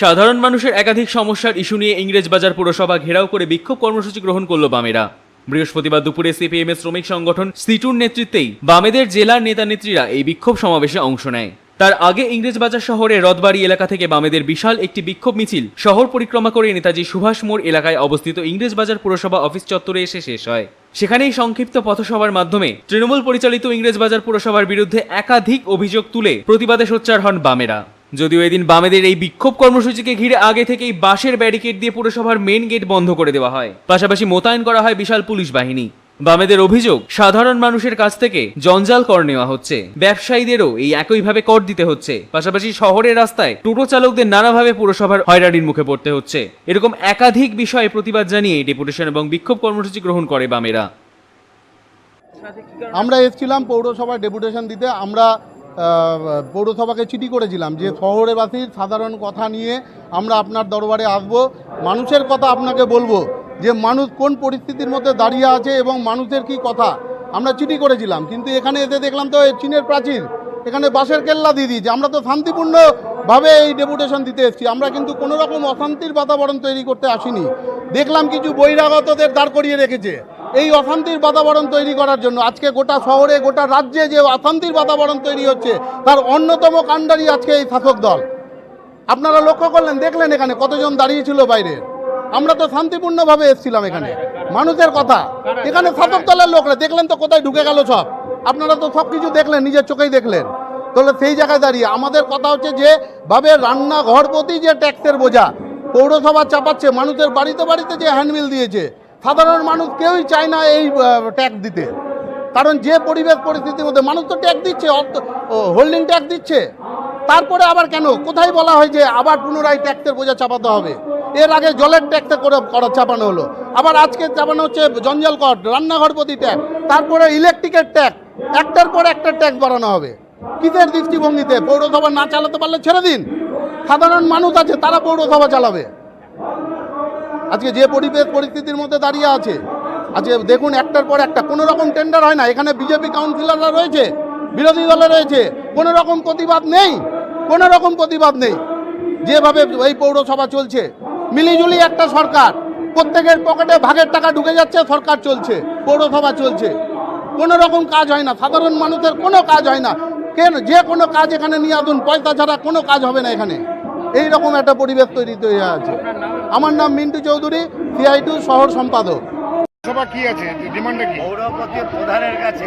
সাধারণ মানুষের একাধিক সমস্যার ইস্যু নিয়ে ইংরেজবাজার পুরসভা ঘেরাও করে বিক্ষোভ কর্মসূচি গ্রহণ করল বামেরা। বৃহস্পতিবার দুপুরে সিপিএম শ্রমিক সংগঠন সিটুর নেতৃত্বেই বামেদের জেলার নেতা নেত্রীরা এই বিক্ষোভ সমাবেশে অংশ নেয়। তার আগে ইংরেজবাজার শহরে রথবাড়ি এলাকা থেকে বামেদের বিশাল একটি বিক্ষোভ মিছিল শহর পরিক্রমা করে নেতাজি সুভাষ মোড় এলাকায় অবস্থিত ইংরেজবাজার পুরসভা অফিস চত্বরে এসে শেষ হয়। সেখানেই সংক্ষিপ্ত পথসভার মাধ্যমে তৃণমূল পরিচালিত ইংরেজবাজার পুরসভার বিরুদ্ধে একাধিক অভিযোগ তুলে প্রতিবাদে সোচ্চার হন বামেরা। যদিও এদিন বামেদের এই বিক্ষোভ কর্মসূচিকে ঘিরে আগে থেকেই বাঁশের ব্যারিকেড দিয়ে পুরসভার মেন গেট বন্ধ করে দেওয়া হয়। পাশাপাশি মোতায়েন করা হয় বিশাল পুলিশ বাহিনী। বামেদের অভিযোগ, সাধারণ মানুষের কাছ থেকে জঞ্জাল কর নেওয়া হচ্ছে। ব্যবসায়ীদেরও এই একইভাবে কর দিতে হচ্ছে। পাশাপাশি শহরের রাস্তায় টোটো চালকদের নানাভাবে পুরসভার হয়রানির মুখে পড়তে হচ্ছে। এরকম একাধিক বিষয়ে প্রতিবাদ জানিয়ে ডেপুটেশন এবং বিক্ষোভ কর্মসূচি গ্রহণ করে বামেরা। আমরা এসেছিলাম পৌরসভার ডেপুটেশন দিতে। আমরা পৌরসভাকে চিঠি করেছিলাম যে শহরেবাসীর সাধারণ কথা নিয়ে আমরা আপনার দরবারে আসব। মানুষের কথা আপনাকে বলব যে মানুষ কোন পরিস্থিতির মধ্যে দাঁড়িয়ে আছে এবং মানুষের কি কথা। আমরা চিঠি করেছিলাম, কিন্তু এখানে এসে দেখলাম তো চীনের প্রাচীর। এখানে বাঁশের কেল্লা দিয়ে দিয়েছে। আমরা তো শান্তিপূর্ণভাবে এই ডেপুটেশন দিতে এসেছি। আমরা কিন্তু কোনো রকম অশান্তির বাতাবরণ তৈরি করতে আসিনি। দেখলাম কিছু বহিরাগতদের দাঁড় করিয়ে রেখেছে। এই অশান্তির বাতাবরণ তৈরি করার জন্য। আজকে গোটা শহরে, গোটা রাজ্যে যে অশান্তির বাতাবরণ তৈরি হচ্ছে, তার অন্যতম কাণ্ডারি আজকে এই শাসক দল। আপনারা লক্ষ্য করলেন, দেখলেন এখানে কতজন দাঁড়িয়ে ছিল বাইরে। আমরা তো শান্তিপূর্ণভাবে এসেছিলাম এখানে। মানুষের কথা। এখানে শাসক দলের লোকরা, দেখলেন তো কোথায় ঢুকে গেল সব। আপনারা তো সব কিছু দেখলেন, নিজের চোখেই দেখলেন। তাহলে সেই জায়গায় দাঁড়িয়ে আমাদের কথা হচ্ছে যে, ভাবে রান্নাঘর প্রতি যে ট্যাক্সের বোঝা, পৌরসভা চাপাচ্ছে, মানুষের বাড়িতে বাড়িতে যে হ্যান্ডমিল দিয়েছে সাধারণ মানুষ কেউই চায় না এই ট্যাক্স দিতে। কারণ যে পরিবেশ পরিস্থিতির মধ্যে মানুষ তো ট্যাক্স দিচ্ছে হোল্ডিং ট্যাক্স দিচ্ছে। তারপরে আবার কেন? কোথায় বলা হয় যে আবার পুনরায় ট্যাক্সের বোঝা চাপাতে হবে? এর আগে জলের ট্যাক্সে করে করা চাপানো হলো। আবার আজকে চাপানো হচ্ছে জঞ্জাল কর রান্নাঘর প্রতি ট্যাক্স তারপরে ইলেকট্রিকের ট্যাক্স একটার পর একটা ট্যাক্স বাড়ানো হবে। কিসের দৃষ্টিভঙ্গিতে? পৌরসভা না চালাতে পারলে ছেড়ে দিন। সাধারণ মানুষ আছে, তারা পৌরসভা চালাবে। আজকে যে পরিবেশ পরিস্থিতির মধ্যে দাঁড়িয়ে আছে, আজকে দেখুন একটার পর একটা, কোনো রকম টেন্ডার হয় না। এখানে বিজেপি কাউন্সিলররা রয়েছে, বিরোধী দলে রয়েছে, কোনো রকম প্রতিবাদ নেই, কোনো রকম প্রতিবাদ নেই। যেভাবে এই পৌরসভা চলছে, মিলিজুলি একটা সরকার, প্রত্যেকের পকেটে ভাগের টাকা ঢুকে যাচ্ছে, সরকার চলছে, পৌরসভা চলছে। কোনো রকম কাজ হয় না, সাধারণ মানুষের কোনো কাজ হয় না। কেন? যে কোনো কাজ এখানে নিয়ে আসুন, পয়সা ছাড়া কোনো কাজ হবে না এখানে। এই রকম একটা পরিবেশ তৈরি হয়ে আছে। আমার নাম মিন্টু চৌধুরী সিআই টু শহর সম্পাদক। সভা কি আছে? ডিমান্ডটা কি? পৌরপতি প্রধানের কাছে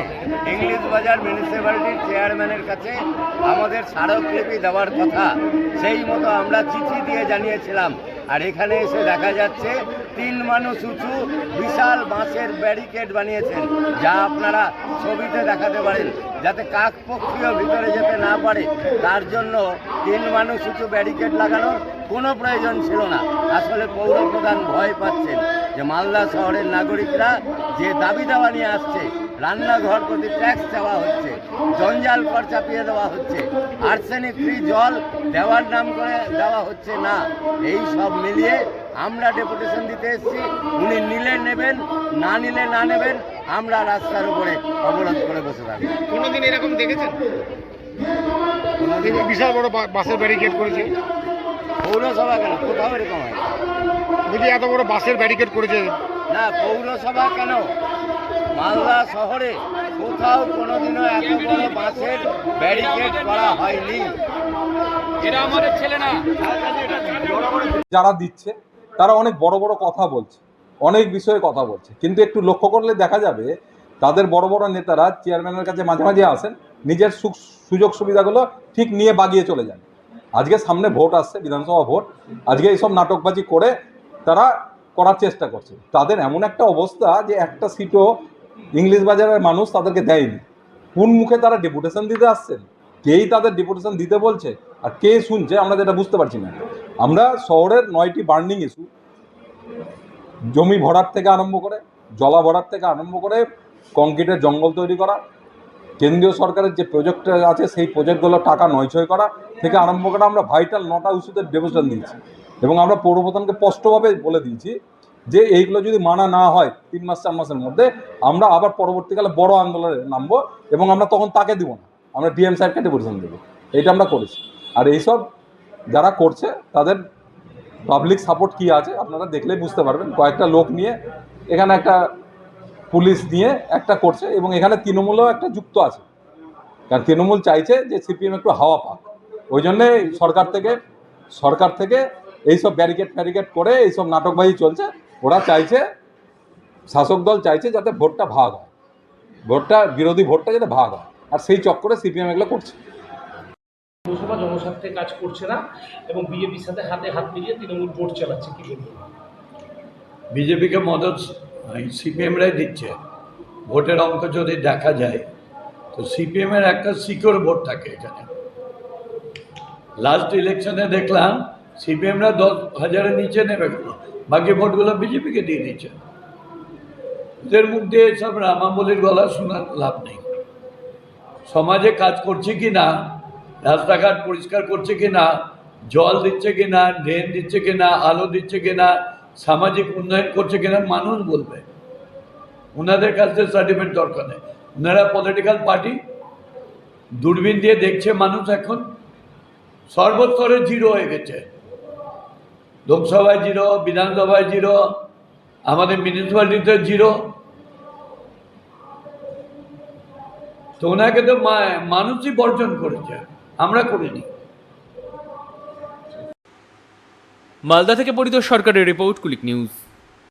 ইংলিশ বাজার মিউনিসিপ্যালিটির চেয়ারম্যানের কাছে আমাদের স্মারকলিপি দেওয়ার কথা। সেই মতো আমরা চিঠি দিয়ে জানিয়েছিলাম। আর এখানে এসে দেখা যাচ্ছে তিন মানুষ উঁচু বিশাল বাঁশের ব্যারিকেড বানিয়েছেন। যা আপনারা ছবিতে দেখাতে পারেন। যাতে কাক পক্ষীয় ভিতরে যেতে না পারে, তার জন্য তিন মানুষ উঁচু ব্যারিকেড লাগানোর কোনো প্রয়োজন ছিল না। আসলে পৌর প্রধান ভয় পাচ্ছেন যে মালদা শহরের নাগরিকরা যে দাবি দাওয়া নিয়ে আসছে রান্নাঘর প্রতি ট্যাক্স দেওয়া হচ্ছে জঞ্জাল কর চাপিয়ে দেওয়া হচ্ছে আর্সেনিক ফ্রি জল দেওয়ার নাম করে দেওয়া হচ্ছে না। এই সব মিলিয়ে আমরা ডেপুটেশন দিতে এসেছি উনি নিলে নেবেন না নিলে না নেবেন আমরা রাস্তার উপরে অবরোধ করে বসে থাকব। কোনোদিন এরকম দেখেছেন? বিশাল বড় বাসের ব্যারিকেড করেছে। পৌরসভা কেন? কোথাও এরকম হয়? যদি এত বড় বাসের ব্যারিকেড করেছে। না পৌরসভা কেন? মালদা শহরে কোথাও কোনোদিনও এত বড় বাসের ব্যারিকেড করা হয়নি। যারা দিচ্ছে তারা অনেক বড় বড় কথা বলছে অনেক বিষয়ে কথা বলছে। কিন্তু একটু লক্ষ্য করলে দেখা যাবে তাদের বড় বড় নেতারা চেয়ারম্যানের কাছে মাঝে মাঝে আসেন নিজের সুখ সুযোগ সুবিধাগুলো ঠিক নিয়ে বাগিয়ে চলে যান। আজকে সামনে ভোট আসছে বিধানসভা ভোট। আজকে এইসব নাটকবাজি করে তারা করার চেষ্টা করছে। তাদের এমন একটা অবস্থা যে একটা সিটও ইংলিশ বাজারের মানুষ তাদেরকে দেয়নি। কোন মুখে তারা ডেপুটেশন দিতে আসছেন কেই তাদের ডেপুটেশন দিতে বলছে? আর কে শুনছে? আমরা যেটা বুঝতে পারছি না। আমরা শহরের নয়টি বার্নিং ইস্যু জমি ভরাট থেকে আরম্ভ করে, জলা ভরাট থেকে আরম্ভ করে, কংক্রিটের জঙ্গল তৈরি করা, কেন্দ্রীয় সরকারের যে প্রজেক্ট আছে, সেই প্রজেক্টগুলো টাকা নয়ছয় করা থেকে আরম্ভ করে আমরা ভাইটাল নটা ইস্যুতে ডেপুটেশন দিয়েছি। এবং আমরা পৌরপ্রধানকে স্পষ্টভাবে বলে দিয়েছি যে এইগুলো যদি মানা না হয় তিন মাস, চার মাসের মধ্যে, আমরা আবার পরবর্তীকালে বড় আন্দোলনে নামবো এবং আমরা তখন তাকে দিব না। আমরা ডিএম সাহেবকে ডেপুটেশন দেবো। এইটা আমরা করেছি। আর এইসব যারা করছে, তাদের পাবলিক সাপোর্ট কি আছে আপনারা দেখলেই বুঝতে পারবেন। কয়েকটা লোক নিয়ে এখানে একটা পুলিশ নিয়ে একটা করছে এবং এখানে তৃণমূলও একটা যুক্ত আছে। কারণ তৃণমূল চাইছে যে সিপিএম একটু হাওয়া পাক। ওই জন্যে সরকার থেকে সরকার থেকে এইসব ব্যারিকেড ফ্যারিকেড করে এইসব নাটকবাজি চলছে। ওরা চাইছে শাসক দল চাইছে যাতে ভোটটা ভাগ হয়। ভোটটা বিরোধী ভোটটা যাতে ভাগ হয়। আর সেই চক্করে সিপিএম এগুলো করছে। পৌরসভা জনস্বার্থে কাজ করছে না এবং বিজেপির সাথে হাতে হাত মিলিয়ে তৃণমূল ভোট চালাচ্ছে কি বিজেপিকে মদত সিপিএমরাই দিচ্ছে। ভোটের অঙ্ক যদি দেখা যায় তো সিপিএমের একটা সিকিউর ভোট থাকে এখানে। লাস্ট ইলেকশনে দেখলাম সিপিএমরা দশ হাজারের নিচে নেবে গেল বাকি ভোটগুলো বিজেপিকে দিয়ে দিচ্ছে এদের মুখ দিয়ে সব রামাবলির গলা শোনার লাভ নেই। সমাজে কাজ করছে কি না? রাস্তাঘাট পরিষ্কার করছে কি না? জল দিচ্ছে কি না? ড্রেন দিচ্ছে কি না? আলো দিচ্ছে কি না? সামাজিক উন্নয়ন করছে কিনা মানুষ বলবে। ওনাদের কাছে সার্টিফিকেট দরকার নেই। ওনারা পলিটিক্যাল পার্টি দূরবীন দিয়ে দেখছে মানুষ এখন। সর্বস্তরে জিরো হয়ে গেছে। লোকসভায় জিরো, বিধানসভায় জিরো, আমাদের মিউনিসিপ্যালিটিতে জিরো। তো ওনাকে তো মানুষই বর্জন করেছে, আমরা করিনি। মালদা থেকে পরিত সরকারের রিপোর্ট, কুলিক নিউজ।